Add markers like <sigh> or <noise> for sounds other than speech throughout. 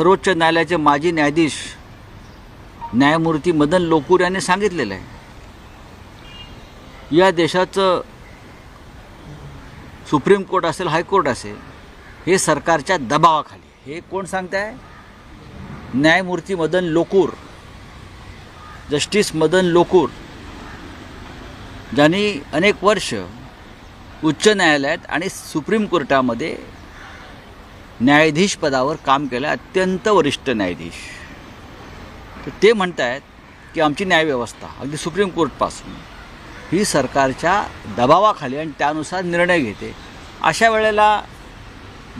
सर्वोच्च न्यायालयाचे माजी न्यायाधीश न्यायमूर्ती मदन लोकूर यांनी सांगितलेलं आहे. या देशाचं सुप्रीम कोर्ट असेल हायकोर्ट असेल हे सरकारच्या दबावाखाली हे कोण सांगत आहे न्यायमूर्ती मदन लोकूर जस्टिस मदन लोकूर ज्यांनी अनेक वर्ष उच्च न्यायालयात आणि सुप्रीम कोर्टामध्ये न्यायाधीश पदावर काम केलं अत्यंत वरिष्ठ न्यायाधीश. तर ते म्हणत आहेत की आमची न्यायव्यवस्था अगदी सुप्रीम कोर्टपासून ही सरकारच्या दबावाखाली आणि त्यानुसार निर्णय घेते. अशा वेळेला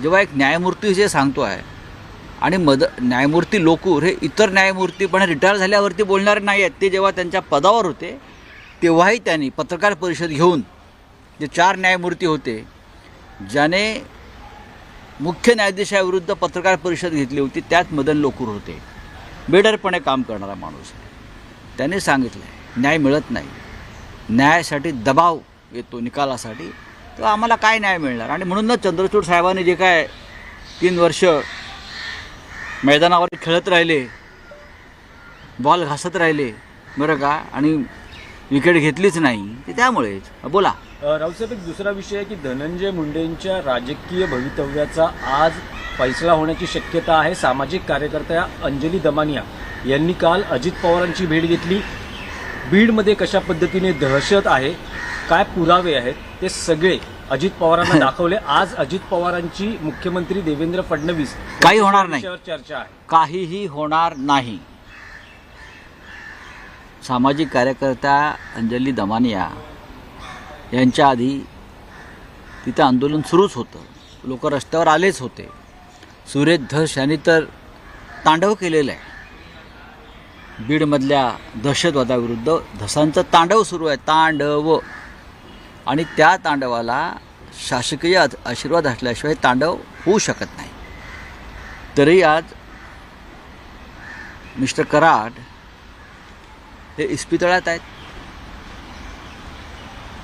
जेव्हा एक न्यायमूर्ती जे सांगतो आहे आणि मद न्यायमूर्ती लोकूर हे इतर न्यायमूर्ती पण रिटायर झाल्यावरती बोलणारे नाही आहेत ते जेव्हा त्यांच्या पदावर होते तेव्हाही त्यांनी पत्रकार परिषद घेऊन जे चार न्यायमूर्ती होते ज्याने मुख्य न्यायाधीशाविरुद्ध पत्रकार परिषद घेतली होती त्यात मदन लोकूर होते. बेडरपणे काम करणारा माणूस आहे. त्याने सांगितलं आहे न्याय मिळत नाही. न्यायासाठी दबाव येतो निकालासाठी तर आम्हाला काय न्याय मिळणार? आणि म्हणूनच चंद्रचूड साहेबांनी जे काय तीन वर्ष मैदानावर खेळत राहिले बॉल घासत राहिले बरं का? आणि विकेट घेतलीच नाही. ते त्यामुळेच बोला. रावसाहेब एक दुसरा विषय आहे की धनंजय मुंडेंच्या राजकीय भवितव्याचा आज फैसला होण्याची शक्यता आहे. सामाजिक कार्यकर्त्या अंजली दमानिया यांनी काल अजित पवारांची भेट घेतली. बीडमध्ये कशा पद्धतीने दहशत आहे काय पुरावे आहेत ते सगळे अजित पवारांना <laughs> दाखवले. आज अजित पवारांची मुख्यमंत्री देवेंद्र फडणवीस काही होणार नाही. चर्चा आहे. काहीही होणार नाही. सामाजिक कार्यकर्त्या अंजली दमानिया यांच्या आधी तिथं आंदोलन सुरूच होतं. लोक रस्त्यावर आलेच होते. सुरेश धस यांनी तर तांडव केलेलं आहे. बीडमधल्या दहशतवादाविरुद्ध धसांचं तांडव सुरू आहे. तांडव. आणि त्या तांडवाला शासकीय आशीर्वाद असल्याशिवाय तांडव होऊ शकत नाही. तरी आज मिस्टर कराड हे इस्पितळात आहेत.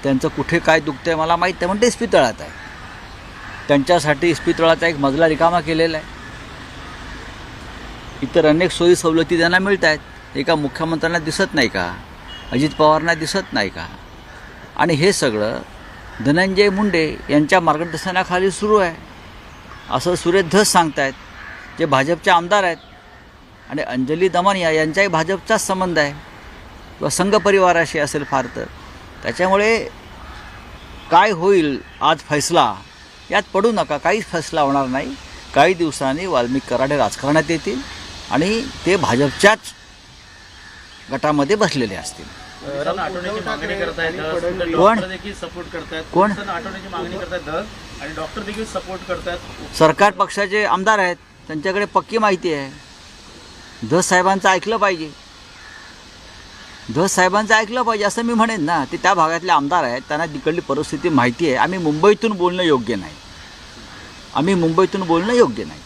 त्यांचं कुठे काय दुखतं आहे मला माहीत आहे म्हणते इस्पितळात आहे. त्यांच्यासाठी इस्पितळाचा एक मजला रिकामा केलेला आहे. इतर अनेक सोयी सवलती त्यांना मिळत आहेत एका मुख्यमंत्र्यांना दिसत नाही का? अजित पवारांना दिसत नाही का? आणि हे सगळं धनंजय मुंडे यांच्या मार्गदर्शनाखाली सुरू आहे. असं सुरेश धस सांगतायत जे भाजपचे आमदार आहेत. आणि अंजली दमानिया यांचाही भाजपचाच संबंध आहे. किंवा संघ परिवाराशी असेल फार तर. त्याच्यामुळे काय होईल आज फैसला यात पडू नका. काहीच फैसला होणार नाही. काही दिवसांनी वाल्मिक कराडे राजकारणात येतील आणि ते भाजपच्याच गटामध्ये बसलेले असतील. कोण? कोण? सरकार पक्षाचे आमदार आहेत. त्यांच्याकडे पक्की माहिती आहे. धस साहेबांचं ऐकलं पाहिजे. धस साहेबांचं ऐकलं पाहिजे असं मी म्हणेन ना ते त्या भागातले आमदार आहेत त्यांना तिकडली परिस्थिती माहिती आहे. आम्ही मुंबईतून बोलणं योग्य नाही. आम्ही मुंबईतून बोलणं योग्य नाही.